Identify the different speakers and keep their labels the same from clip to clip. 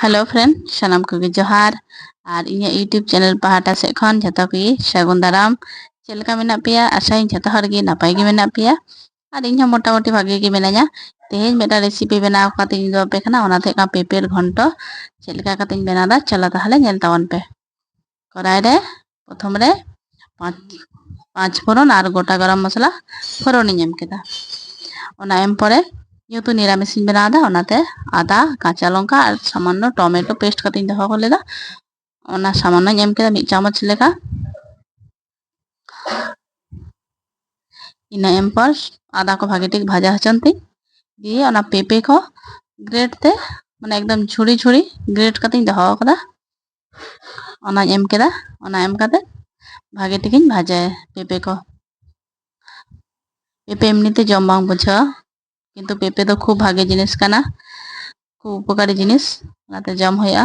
Speaker 1: Hello friend ᱥᱟᱱᱟᱢ ᱠᱚᱜᱮ ᱡᱚᱦᱟᱨ ᱟᱨ ᱤᱧᱟᱹᱜ ᱤᱭᱩᱴᱤᱭᱩᱵ ᱪᱮᱱᱮᱞ ᱯᱟᱦᱴᱟ ᱥᱮᱫ ᱠᱷᱚᱱ ᱡᱷᱚᱛᱚ ᱠᱚᱜᱮ ᱥᱟᱹᱜᱩᱱ ᱫᱟᱨᱟᱢ ᱪᱮᱫ ᱞᱮᱠᱟ ᱢᱮᱱᱟᱜ ᱯᱮᱭᱟ ᱟᱥᱟᱭᱟᱹᱧ ᱡᱷᱚᱛᱚ ᱦᱚᱲ ᱜᱮ ᱱᱟᱯᱟᱭ ᱜᱮ ᱢᱮᱱᱟᱜ ᱯᱮᱭᱟ ᱟᱨ ᱤᱧ ᱦᱚᱸ ᱢᱚᱴᱟᱢᱩᱴᱤ ᱵᱷᱟᱜᱮ ᱜᱮ ᱢᱤᱱᱟᱹᱧᱟ ᱛᱮᱦᱮᱧ ᱢᱤᱫᱴᱟᱝ ᱨᱮᱥᱤᱯᱤ ᱵᱮᱱᱟᱣ ᱠᱟᱛᱮᱧ ᱩᱫᱩᱜ ᱟᱯᱮ ᱠᱟᱱᱟ ᱚᱱᱟᱛᱮ ᱠᱟᱱ ᱯᱮᱯᱮᱨ ᱜᱷᱚᱱᱴᱚ ᱪᱮᱫ ᱞᱮᱠᱟ ᱠᱟᱛᱮᱧ ᱵᱮᱱᱟᱣᱫᱟ ᱪᱚᱞᱚ ᱛᱟᱦᱚᱞᱮ ᱧᱮᱞ ᱛᱟᱵᱚᱱ ᱯᱮ ᱠᱚᱲᱟᱭ ᱨᱮ ᱯᱨᱚᱛᱷᱚᱢ ᱨᱮ ᱯᱟᱸᱪ ᱯᱷোᱲᱚᱱ ᱟᱨ ᱜᱚᱴᱟ ᱜᱚᱨᱚᱢ ᱢᱚᱥᱞᱟ ᱯᱷᱳᱲᱚᱱᱤᱧ ᱮᱢ ᱠᱮᱫᱟ ᱚᱱᱟ ᱮᱢ ᱯᱚᱨᱮ যেহেতু নিরামিষ নিবেন আদা ওনাতে আদা কাঁচা লঙ্কা আর সামান্য টমেটো পেস্ট কাতিং দেখা করলেদা ᱚᱱᱟ ᱥᱟᱢᱟᱱᱚ ᱧᱮᱢ ᱠᱮᱫᱟ ᱢᱤᱫ ᱪᱟᱢᱚᱪ ᱞᱮᱠᱟ ᱤᱱᱟᱹ ᱮᱢ ᱯᱚᱨ ᱟᱫᱟ ᱠᱚ ᱵᱷᱟᱜᱮ ᱴᱷᱤᱠ ᱵᱷᱟᱡᱟ ᱦᱚᱪᱚᱱᱛᱤᱧ ᱫᱤᱭᱮ ᱚᱱᱟ ᱯᱮᱯᱮ ᱠᱚ গ্রেড ᱛᱮ ᱢᱟᱱᱮ ᱮᱠᱫᱚᱢ ᱡᱷᱩᱲᱤ ᱡᱷᱩᱲᱤ গ্রেড ᱠᱟᱛᱮᱧ ᱫᱚᱦᱚ ᱟᱠᱟᱫᱟ ᱚᱱᱟᱧ ᱮᱢ ᱠᱮᱫᱟ ᱚᱱᱟ ᱮᱢ ᱠᱟᱛᱮ ᱵᱷᱟᱜᱮ ᱴᱷᱤᱠᱤᱧ ᱵᱷᱟᱡᱟᱭᱟ ᱯᱮᱯᱮ ᱠᱚ ᱯᱮᱯᱮ ᱮᱢᱱᱤᱛᱮ ᱡᱚᱢ ᱵᱟᱝ ᱵᱩᱡᱷᱟᱹᱜᱼᱟ কিন্তু পেঁপে ᱫᱚ খুব ভাগে জিনিস, কানা? খুব উপকারী জিনিস ওনাতে জম হইয়া।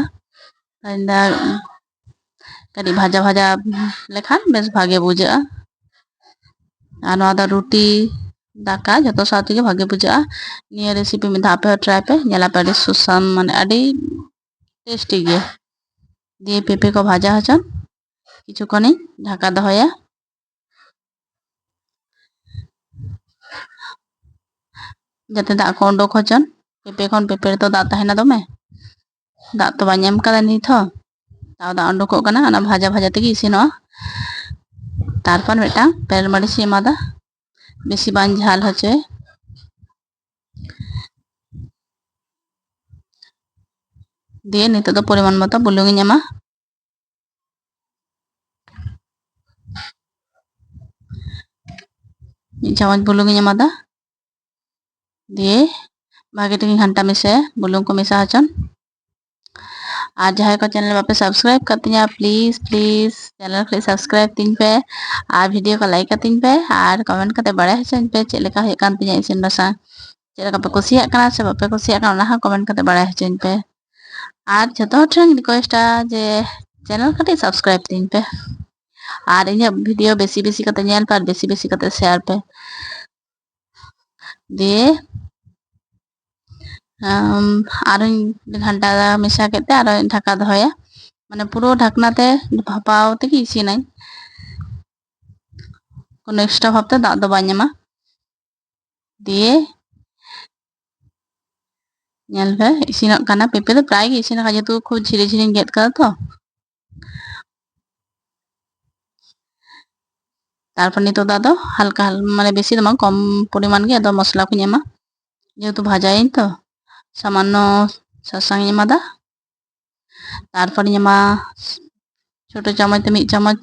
Speaker 1: তাইন্দা, কারি ভাজা ভাজা লেখান, বেশ ভাগে বুঝা আর নোয়া দা রুটি দাকা যত সাথে ভাগে বুঝা নিয়ে রেসিপি মে ধাপে ট্রাই পে নেলা পে আডি সুসাম মানে আডি টেস্টি গে। দিয়ে পেঁপে কো ভাজা হচন কিছুক্ষণই ঢাকা দহয়া ᱡᱟᱛᱮ ᱫᱟᱜ ᱠᱚ ᱚᱰᱚᱠ ᱦᱚᱪᱚᱱ ᱯᱮᱯᱮ ᱠᱷᱚᱱ ᱯᱮᱯᱮ ᱨᱮᱛᱚ ᱫᱟᱜ ᱛᱟᱦᱮᱱᱟ ᱫᱚᱢᱮ ᱫᱟᱜ ᱛᱚ ᱵᱟᱹᱧ ᱮᱢ ᱠᱟᱫᱟ ᱱᱤᱛ ᱦᱚᱸ ᱛᱟᱣ ᱫᱟᱜ ᱚᱰᱚᱠᱚᱜ ᱠᱟᱱᱟ ᱚᱱᱟ ᱵᱷᱟᱡᱟ ᱵᱷᱟᱡᱟ ᱛᱮᱜᱮ ᱤᱥᱤᱱᱚᱜᱼᱟ ᱛᱟᱨᱯᱚᱨ ᱢᱤᱫᱴᱟᱝ ᱯᱮᱨᱮᱞ ᱢᱟᱹᱨᱤᱪ ᱤᱧ ᱮᱢᱟᱫᱟ বেশি বান ঝাল হচ্ছে দিয়ে নিতে পরিমাণ মতো বুলুং ইᱧ ᱮᱢᱟ ᱢᱤᱫ ᱪᱟᱢᱚᱪ ᱵᱩᱞᱩᱝ ᱤᱧ ᱮᱢᱟᱫᱟ ᱫᱤᱭᱮ ᱵᱷᱟᱜᱮ ᱴᱷᱤᱠ ᱜᱷᱟᱱᱴᱟ ᱢᱮᱥᱟᱭᱟ ᱵᱩᱞᱩᱝ ᱠᱚ ᱢᱮᱥᱟ ᱦᱚᱪᱚᱱ ᱟᱨ ᱡᱟᱦᱟᱸᱭ ᱠᱚ ᱪᱮᱱᱮᱞ ᱵᱟᱯᱮ ᱥᱟᱵᱥᱠᱨᱟᱭᱤᱵ ᱠᱟᱛᱤᱧᱟ ᱯᱞᱤᱡ ᱯᱞᱤᱡ ᱪᱮᱱᱮᱞ ᱠᱷᱟᱹᱞᱤ ᱥᱟᱵᱥᱠᱨᱟᱭᱤᱵ ᱛᱤᱧ ᱯᱮ ᱟᱨ ᱵᱷᱤᱰᱤᱭᱳ ᱠᱚ ᱞᱟᱭᱤᱠ ᱠᱟᱛᱤᱧ ᱯᱮ ᱟᱨ ᱠᱚᱢᱮᱱᱴ ᱠᱟᱛᱮ ᱵᱟᱲᱟᱭ ᱦᱚᱪᱚᱧ ᱯᱮ ᱪᱮᱫ ᱞᱮᱠᱟ ᱦᱩᱭᱩᱜ ᱠᱟᱱ ᱛᱤᱧᱟ ᱤᱥᱤᱱ ᱵᱟᱥᱟᱝ ᱪᱮᱫ ᱞᱮᱠᱟ ᱯᱮ ᱠᱩᱥᱤᱭᱟᱜ ᱠᱟᱱᱟ ᱥᱮ ᱵᱟᱯᱮ ᱠᱩᱥᱤᱭᱟᱜ ᱠᱟᱱᱟ ᱚᱱᱟ ᱦᱚᱸ ᱠᱚᱢᱮᱱᱴ ᱠᱟᱛᱮ ᱵᱟᱲᱟᱭ ᱦᱚᱪᱚᱧ ᱯᱮ ᱟᱨ ᱡᱷᱚᱛᱚ ᱦᱚᱲ ᱴᱷᱮᱱ ᱨᱤᱠᱚᱭᱮᱥᱴᱟ ᱡᱮ ᱪᱮᱱᱮᱞ ᱠᱟᱹᱴᱤᱡ ᱥᱟᱵᱥᱠᱨᱟᱭᱤᱵ ᱛᱤᱧ ᱯᱮ আর ইঞ্জাব ভিডিও বেশি বেশি করতে নিয়ে আর বেশি বেশি করতে শেয়ার পে দিয়ে ᱟᱨᱚᱧ ᱜᱷᱟᱱᱴᱟ ᱢᱮᱥᱟ ᱠᱮᱫ ᱛᱮ ᱟᱨᱚᱧ ᱰᱷᱟᱠᱟ ᱫᱚᱦᱚᱭᱟ ᱢᱟᱱᱮ ᱯᱩᱨᱟᱹ ᱰᱷᱟᱠᱱᱟ ᱛᱮ ᱵᱷᱟᱯᱟᱣ ᱛᱮᱜᱮ ᱤᱥᱤᱱᱟᱹᱧ কোনো এক্সট্রা ভাবতে দাগ ᱫᱚ ᱵᱟᱭ ᱧᱟᱢᱟ দিয়ে ᱧᱮᱞ ᱯᱮ ᱤᱥᱤᱱᱚᱜ ᱠᱟᱱᱟ ᱯᱮᱯᱮ ᱫᱚ ᱯᱨᱟᱭ ᱜᱮ ᱤᱥᱤᱱ ᱟᱠᱟᱱᱟ ᱡᱮᱦᱮᱛᱩ ᱠᱷᱩᱵ ᱡᱷᱤᱨᱤ ᱡᱷᱤᱨᱤᱧ ᱜᱮᱫ ᱠᱟᱫᱟ ᱛᱚ তারপর নিতোদ আদো হালকা মানে বেশি তোমার কম পরিমাণ গে আদো মশলা কো নেমা যেহেতু ভাজাইন তো सामान्य सासांग एमादा তারপরে এমা ছোট চামচতে মিট চামচ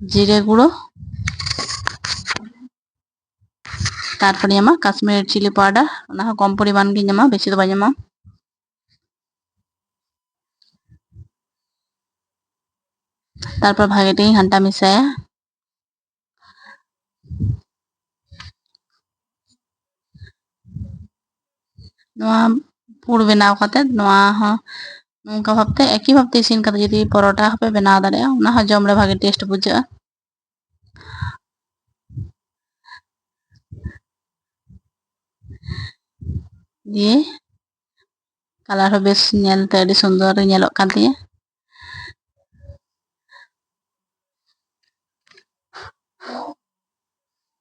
Speaker 1: জিরে গুঁড়ো। তারপরে এমা কাশ্মীর চিলি পাউডার। ওনা কম পরিমাণ গিয়ে এমা বেশি তো বাজে মা। তারপর ভাগেটি ঘান্টা মিশায়। ᱱᱚᱣᱟ ᱯᱩᱲ ᱵᱮᱱᱟᱣ ᱠᱟᱛᱮᱫ ᱱᱚᱣᱟ ᱦᱚᱸ ᱱᱚᱝᱠᱟ ᱵᱷᱟᱵᱛᱮ ᱮᱠই ᱵᱷᱟᱵᱛᱮ ᱤᱥᱤᱱ ᱠᱟᱛᱮ ᱡᱩᱫᱤ ᱯᱚᱨᱚᱴᱟ ᱦᱚᱸᱯᱮ ᱵᱮᱱᱟᱣ ᱫᱟᱲᱮᱭᱟᱜᱼᱟ ᱚᱱᱟ ᱦᱚᱸ ᱡᱚᱢ ᱨᱮ ᱵᱷᱟᱜᱮ ᱴᱮᱥᱴ ᱵᱩᱡᱷᱟᱹᱜᱼᱟ দিয়ে কালার ᱦᱚᱸ ᱵᱮᱥ ᱧᱮᱞᱛᱮ ᱟᱹᱰᱤ ᱥᱩᱱᱫᱚᱨ ᱧᱮᱞᱚᱜ ᱠᱟᱱ ᱛᱤᱧᱟᱹ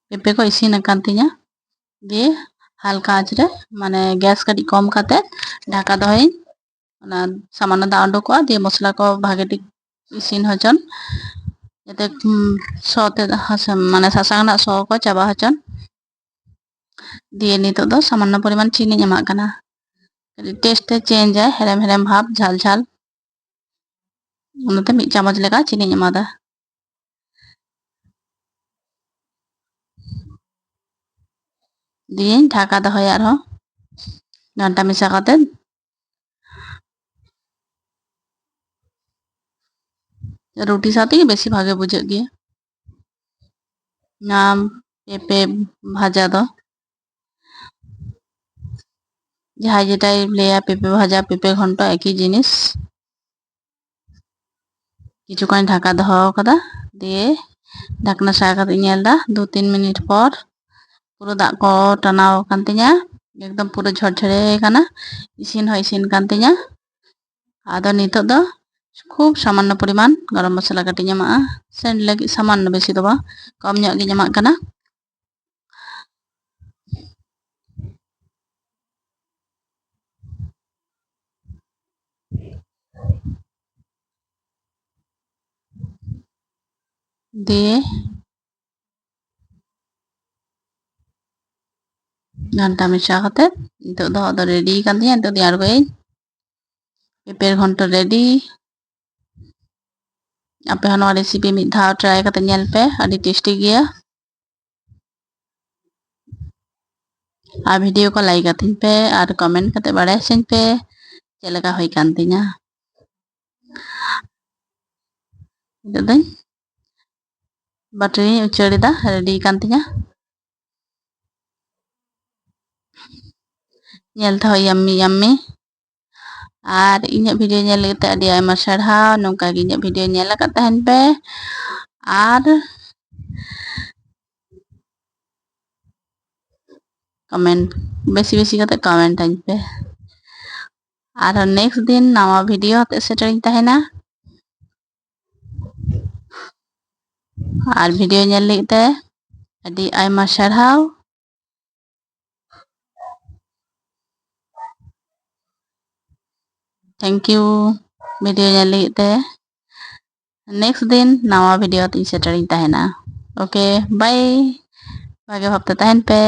Speaker 1: ᱯᱮᱯᱮ ᱠᱚ ᱤᱥᱤᱱ ᱟᱠᱟᱱ ᱛᱤᱧᱟᱹ ᱫᱤᱭᱮ ᱦᱟᱞᱠᱟ ᱟᱸᱪ ᱨᱮ ᱢᱟᱱᱮ ᱜᱮᱥ ᱠᱟᱹᱴᱤᱡ ᱠᱚᱢ ᱠᱟᱛᱮ ᱰᱷᱟᱠᱟ ᱫᱚᱦᱚᱭᱟᱹᱧ ᱚᱱᱟ ᱥᱟᱢᱟᱱᱱᱚ ᱫᱟᱜ ᱩᱰᱩᱠᱚᱜᱼᱟ ᱫᱤᱭᱮ ᱢᱚᱥᱞᱟ ᱠᱚ ᱵᱷᱟᱜᱮ ᱴᱷᱤᱠ ᱤᱥᱤᱱ ᱦᱚᱪᱚᱱ যাতে সতে মানে সাসাং ᱨᱮᱱᱟᱜ ᱥᱚ ᱠᱚ ᱪᱟᱵᱟ ᱦᱚᱪᱚᱱ দিয়ে নিᱛᱚᱜ ᱫᱚ সামান্য পরিমাণ চিনিᱧ ᱮᱢᱟᱜ ᱠᱟᱱᱟ টেস্টে ᱪᱮᱧᱡᱟᱭ ᱦᱮᱲᱮᱢ ᱦᱮᱲᱮᱢ ᱵᱷᱟᱵ ᱡᱷᱟᱞ ᱡᱷᱟᱞ ᱚᱱᱟᱛᱮ ᱢᱤᱫ ᱪᱟᱢᱚᱪ ᱞᱮᱠᱟ ᱪᱤᱱᱤᱧ ᱮᱢᱟᱫᱟ দিয়ে ঢাকা দেওয়া হয় আরও। ডানটা মিশা কাতেন রুটি সাথে বেশি ভাগে বুঝে গিয়ে। নাম, পেঁপে ভাজা দ যাহা যেটাই লেয়া পেঁপে ভাজা, পেঁপে ঘন্ট একই জিনিস। কিছুক্ষণ ঢাকা দেওয়া কাদা দিয়ে ঢাকনা সারা কাতে দু তিন মিনিট পর। puru ko tanau kantinya. Ekdom puru jor jore kana isin ho isin kantinya. Ada nito do cukup saman na puriman garam masala katinya ma send lagi saman na besi doba kom nyok gi nyamak kana. Di ᱜᱷᱟᱱᱴᱟ ᱢᱮᱥᱟ ᱠᱟᱛᱮ ᱱᱤᱛᱚᱜ ᱫᱚ ᱦᱚᱜ ᱫᱚ ready ᱟᱠᱟᱱ ᱛᱤᱧᱟᱹ ᱱᱤᱛᱚᱜ ᱫᱚᱧ ᱟᱬᱜᱚᱭᱟᱹᱧ ᱯᱮᱯᱮᱨ ᱜᱷᱚᱱᱴᱚ ᱨᱮᱰᱤ ᱟᱯᱮ ᱦᱚᱸ ᱱᱚᱣᱟ ᱨᱮᱥᱤᱯᱤ ᱢᱤᱫ ᱫᱷᱟᱣ ᱴᱨᱟᱭ ᱠᱟᱛᱮ ᱧᱮᱞ ᱯᱮ ᱟᱹᱰᱤ ᱴᱮᱥᱴᱤ ᱜᱮᱭᱟ ᱟᱨ ᱵᱷᱤᱰᱤᱭᱳ ᱠᱚ ᱞᱟᱭᱤᱠ ᱟᱹᱛᱤᱧ ᱯᱮ ᱟᱨ ᱠᱚᱢᱮᱱᱴ ᱠᱟᱛᱮ ᱵᱟᱲᱟᱭ ᱥᱮᱧ ᱯᱮ ᱪᱮᱫ ᱞᱮᱠᱟ ᱦᱩᱭ ᱠᱟᱱ ᱛᱤᱧᱟ ᱱᱤᱛᱚᱜ ᱫᱚᱧ ᱵᱟᱴᱤᱧ ᱩᱪᱟᱹᱲ ᱮᱫᱟ ᱨᱮᱰᱤ ᱟᱠᱟᱱ ᱛᱤᱧᱟ ᱧᱮᱞ ᱛᱮᱦᱚᱸ ᱭᱟᱢᱢᱤ ᱭᱟᱢᱢᱤ ᱟᱨ ᱤᱧᱟᱹᱜ ᱵᱷᱤᱰᱤᱭᱳ ᱧᱮᱞ ᱞᱟᱹᱜᱤᱫ ᱟᱹᱰᱤ ᱟᱭᱢᱟ ᱥᱟᱨᱦᱟᱣ ᱱᱚᱝᱠᱟ ᱜᱮ ᱤᱧᱟᱹᱜ ᱵᱷᱤᱰᱤᱭᱳ ᱧᱮᱞ ᱟᱠᱟᱫ ᱛᱟᱦᱮᱱ ᱯᱮ ᱟᱨ কমেন্ট বেশি বেশি করে কমেন্ট আইন পে আর নেক্সট দিন নয়া ভিডিও হতে সেটারিং তাহেনা আর ভিডিও নেলে তে আদি আইমা সারহাও ᱛᱷᱮᱝᱠ ᱤᱭᱩ ᱵᱷᱤᱰᱤᱭᱳ ᱧᱮᱞ ᱞᱟᱹᱜᱤᱫ ᱛᱮ ᱱᱮᱠᱥᱴ ᱫᱤᱱ ᱱᱟᱣᱟ ᱵᱷᱤᱰᱤᱭᱳ ᱛᱤᱧ ᱥᱮᱴᱮᱨᱤᱧ ᱛᱟᱦᱮᱱᱟ ᱳᱠᱮ ᱵᱟᱭ ᱵᱷᱟᱜᱮ ᱵᱷᱟᱵᱛᱮ ᱛᱟᱦᱮᱱ ᱯᱮ